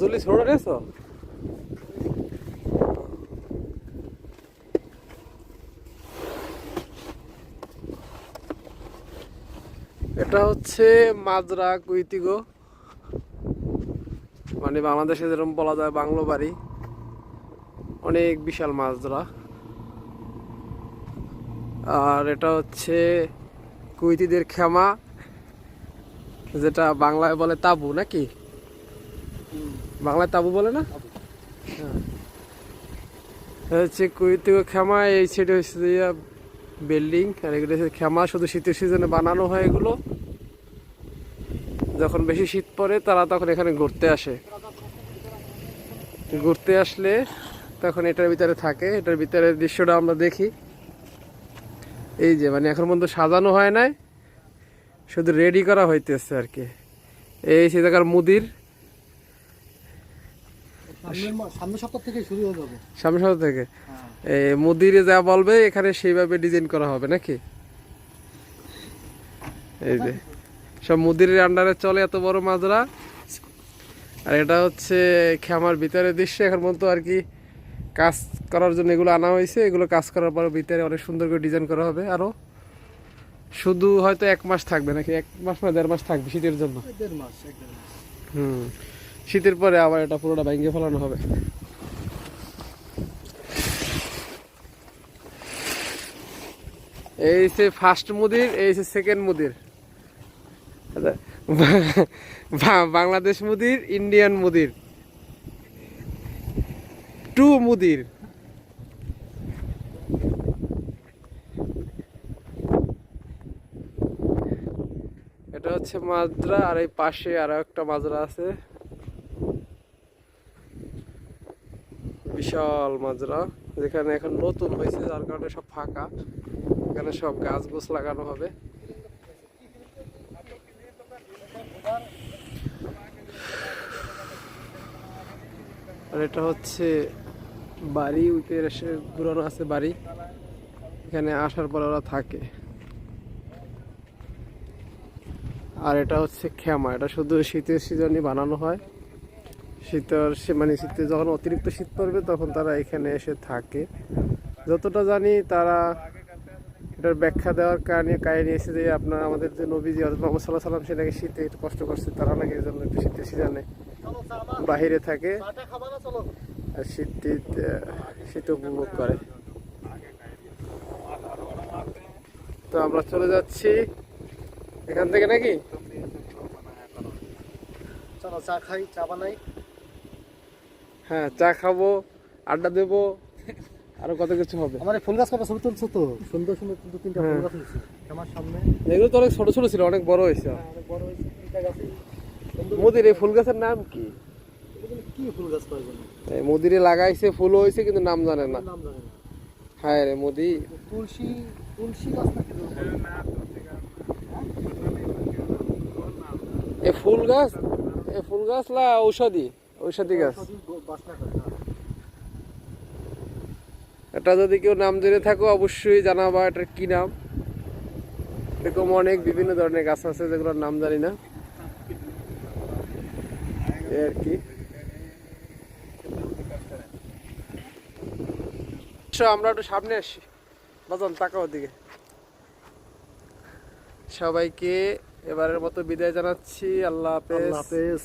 Julie ছোট রেছো এটা হচ্ছে মাজরা কুইতিগো মানে বাংলাদেশে যেরকম বলা যায় বাংলো বাড়ি, অনেক বিশাল মাজরা আর এটা হচ্ছে কুইতিদের ক্ষমা যেটা বাংলায় বলে তাবু, নাকি? বাংলায় তাবু বলে না? হ্যাঁ। হচ্ছে কুইতিগো ক্ষমা এই সাইডে হচ্ছে বিল্ডিং আর এগুলো হচ্ছে ক্ষমা শুধু শীতের সিজনে বানানো হয় এগুলো। যখন বেশি শীত পড়ে তারা তখন এখানে ঘুরতে আসে। ঘুরতে আসলে তখন এটার ভিতরে থাকে। এটার ভিতরে দৃশ্যটা আমরা দেখি। এই যে মানে এখন পর্যন্ত সাজানো হয় নাই। শুধু রেডি করা হইতেছে আর কি। এই সে জায়গার মুদির সামনের সপ্তাহ থেকে শুরু হয়ে যাবে। সামনে সপ্তাহ থেকে। এই মুদিরে যা বলবে এখানে সেইভাবে ডিজাইন করা হবে নাকি? এই যে সব মুদিরের আন্ডারে চলে এত বড় মাজরা। আর এটা হচ্ছে খামার ভিতরে দৃশ্য। এখন পর্যন্ত আর কি কাজ করার জন্য এগুলো আনা হয়েছে। এগুলো কাজ করার পর ভিতরে অনেক সুন্দর করে ডিজাইন করা হবে আরও। শুধু হয়তো এক মাস থাকবে নাকি? এক মাস না দেড় মাস থাকবে শীতের জন্য? হুম। শীতের পরে আবার এটা পুরোটা ভেঙে ফেলানো হবে। এই সে ফার্স্ট মুদির এই সে সেকেন্ড মুদির। আচ্ছা, বাংলাদেশ মুদির ইন্ডিয়ান মুদির। টু মুদির। এটা হচ্ছে মাজরা আর এই পাশে আরও একটা মাজরা আছে। বিশাল মাজরা, যেখানে এখন নতুন হয়েছে, যার কারণে সব ফাঁকা। এখানে সব গাছ গোছ লাগানো হবে। আর এটা হচ্ছে বাড়ি উইতে এসে ঘুরানো আছে বাড়ি। এখানে আসার পর ওরা থাকে। আর এটা হচ্ছে খেমা এটা শুধু শীতের সিজনই বানানো হয়। শীতের মানে শীতে যখন অতিরিক্ত শীত পড়বে তখন তারা এখানে এসে থাকে। যতটা জানি তারা এটার ব্যাখ্যা দেওয়ার কারণে কাহিনী এসে যে আপনার আমাদের যে নবীজি হজরত মোহাম্মদ সাল্লাহ সাল্লাম সে নাকি শীতে একটু কষ্ট করছে, তারা নাকি এই জন্য একটু শীতের সিজনে বাহিরে থাকে। আর শীত শীত উপভোগ করে। তো আমরা চলে যাচ্ছি। এখান থেকে নাকি? চলো চা খাই, চা বানাই। হ্যাঁ চা খাব আড্ডা দেবো আরও কত কিছু হবে। আমার ফুল গাছ কটা ছবি তুলছো তো? সুন্দর সুন্দর দু তিনটা ফুল হ্যাঁ। গাছ হয়েছে। আমার সামনে। এগুলো তো অনেক ছোট ছোট ছিল অনেক বড় হয়েছে। হ্যাঁ, অনেক বড় হয়েছে তিনটা গাছে সুন্দর। মোদির এই ফুল গাছের নাম কি? কি ফুল গাছ এই মোদিরে লাগাইছে ফুল হয়েছে কিন্তু নাম জানে না। নাম জানি না। হ্যাঁ রে মোদি। তুলসী তুলসী গাছ নাকি এই ফুল গাছ এই ফুল গাছ লা ঔষধি? ঔষধি গাছ এটা যদি কেউ নাম জেনে থাকো অবশ্যই জানাবা এটার কি নাম। এরকম অনেক বিভিন্ন ধরনের গাছ আছে যেগুলোর নাম জানি না। আর কি। আমরা একটু সামনে আসি। বাজান তাকাও দিকে সবাইকে এবারের মতো বিদায় জানাচ্ছি। আল্লাহ হাফেজ। আল্লাহ হাফেজ।